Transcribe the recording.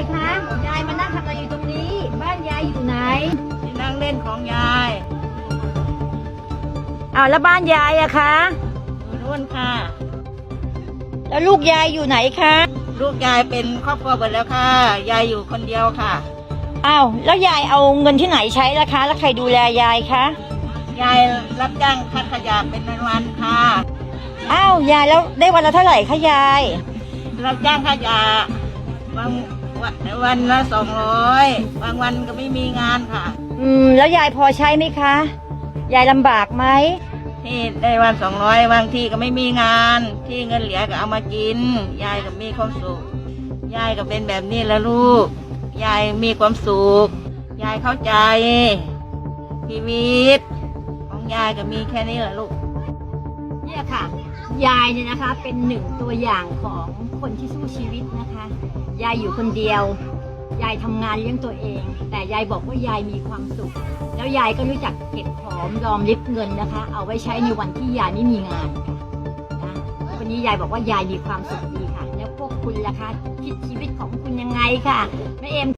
ายคะ ยายมานั่งทำอะไรอยู่ตรงนี้ บ้านยายอยู่ไหน ที่นั่งเล่นของยายอ้าวแล้วบ้านยายอะคะอยู่นู่นค่ะ แล้วลูกยายอยู่ไหนคะ ลูกยายเป็นครอบครัวหมดแล้วค่ะ ยายอยู่คนเดียวค่ะ อ้าวแล้วยายเอาเงินที่ไหนใช้ล่ะคะ แล้วใครดูแลยายคะ ยายรับจ้างคัดขยะเป็นวันๆค่ะ อ้าวยายแล้วได้วันละเท่าไหร่คะยาย รับจ้างขยะบาง วันวันละสองร้อยบางวันก็ไม่มีงานค่ะ อืม แล้วยายพอใช้ไหมคะ ยายลำบากไหมที่ได้วันสองร้อยบางที่ก็ไม่มีงาน ที่เงินเหลือก็เอามากิน ยายก็มีความสุข ยายก็เป็นแบบนี้แล้วลูก ยายมีความสุข ยายเข้าใจชีวิต ของยายก็มีแค่นี้แหละลูก เนี่ยค่ะ ยายเนี่ยนะคะเป็นหนึ่งตัวอย่างของคนที่สู้ชีวิตนะคะ ยายอยู่คนเดียว ยายทำงานเลี้ยงตัวเอง แต่ยายบอกว่ายายมีความสุข แล้วยายก็รู้จักเก็บหอมรอมริบเงินนะคะ เอาไว้ใช้ในวันที่ยายไม่มีงานค่ะนะวันนี้ยายบอกว่ายายมีความสุขดีค่ะ แล้วพวกคุณล่ะคะคิดชีวิตของคุณยังไงค่ะแม่เอ็ม